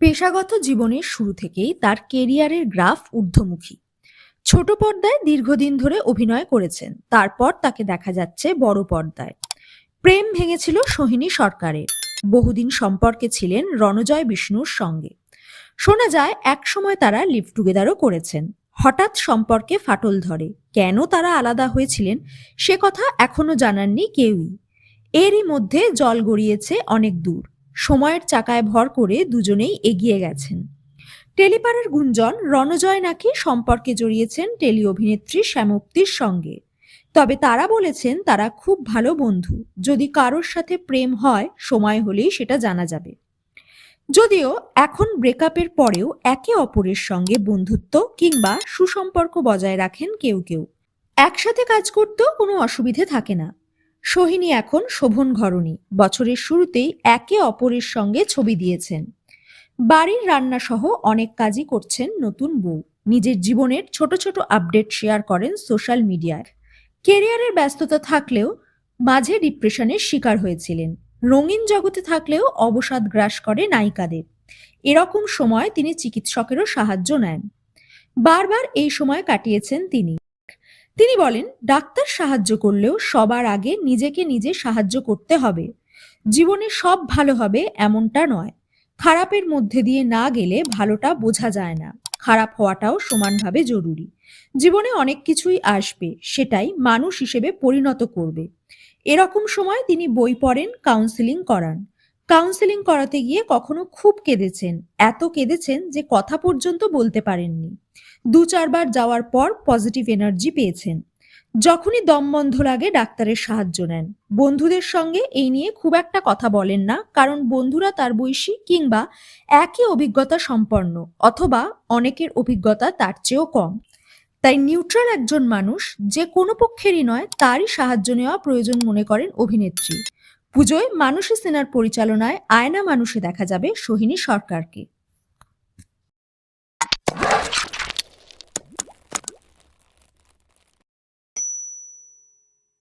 পেশাগত জীবনের শুরু থেকেই তার কেরিয়ারের গ্রাফ ঊর্ধ্বমুখী। ছোট পর্দায় দীর্ঘদিন ধরে অভিনয় করেছেন, তারপর তাকে দেখা যাচ্ছে বড় পর্দায়। প্রেম ভেঙেছিল সোহিনী সরকারের, বহুদিন সম্পর্কে ছিলেন রণজয় বিষ্ণুর সঙ্গে। শোনা যায়, একসময় তারা লিভ টুগেদারও করেছেন। হঠাৎ সম্পর্কে ফাটল ধরে, কেন তারা আলাদা হয়েছিলেন সে কথা এখনও জানাননি কেউই। এরই মধ্যে জল গড়িয়েছে অনেক দূর। সময়ের চাকায় ভর করে দুজনেই এগিয়ে গেছেন। টেলিপাড়ার গুঞ্জন, রণজয় নাকি সম্পর্কে জড়িয়েছেন টেলি অভিনেত্রী শ্যামপ্তির সঙ্গে। তবে তারা বলেছেন, তারা খুব ভালো বন্ধু। যদি কারোর সাথে প্রেম হয়, সময় হলেই সেটা জানা যাবে। যদিও এখন ব্রেকআপের পরেও একে অপরের সঙ্গে বন্ধুত্ব কিংবা সুসম্পর্ক বজায় রাখেন কেউ কেউ। একসাথে কাজ করতেও কোনো অসুবিধে থাকে না। সোহিনী এখন শোভন ঘরণী। বছরের শুরুতেই একে অপরের সঙ্গে ছবি দিয়েছেন। বাড়ির রান্না সহ অনেক কাজই করছেন নতুন বউ। নিজের জীবনের ছোট ছোট আপডেট শেয়ার করেন সোশ্যাল মিডিয়ায়। কেরিয়ারের ব্যস্ততা থাকলেও মাঝে ডিপ্রেশনের শিকার হয়েছিলেন। রঙিন জগতে থাকলেও অবসাদ গ্রাস করে নায়িকাদের। এরকম সময় তিনি চিকিৎসকেরও সাহায্য নেন। বারবার এই সময় কাটিয়েছেন তিনি। তিনি বলেন, ডাক্তার সাহায্য করলেও সবার আগে নিজেকে নিজে সাহায্য করতে হবে। জীবনে সব ভালো হবে এমনটা নয়। খারাপের মধ্যে দিয়ে না গেলে ভালোটা বোঝা যায় না। খারাপ হওয়াটাও সমানভাবে জরুরি। জীবনে অনেক কিছুই আসবে, সেটাই মানুষ হিসেবে পরিণত করবে। এরকম সময় তিনি বই পড়েন, কাউন্সেলিং করান। কাউন্সেলিং করাতে গিয়ে কখনো খুব কেঁদেছেন, এত কেঁদেছেন যে কথা পর্যন্ত বলতে পারেননি। দু চারবার যাওয়ার পর পজিটিভ এনার্জি পেয়েছেন। যখনই দম বন্ধ লাগে ডাক্তারের সাহায্য নেন। বন্ধুদের সঙ্গে এই নিয়ে খুব একটা কথা বলেন না, কারণ বন্ধুরা তার বয়সী কিংবা একই অভিজ্ঞতা সম্পন্ন, অথবা অনেকের অভিজ্ঞতা তার চেয়েও কম। তাই নিউট্রাল একজন মানুষ যে কোনো পক্ষেরই নয়, তারই সাহায্য নেওয়া প্রয়োজন মনে করেন অভিনেত্রী। পুজোয় মানুষী সিনার পরিচালনায় আয়না মানুষে দেখা যাবে সোহিনী সরকারকে।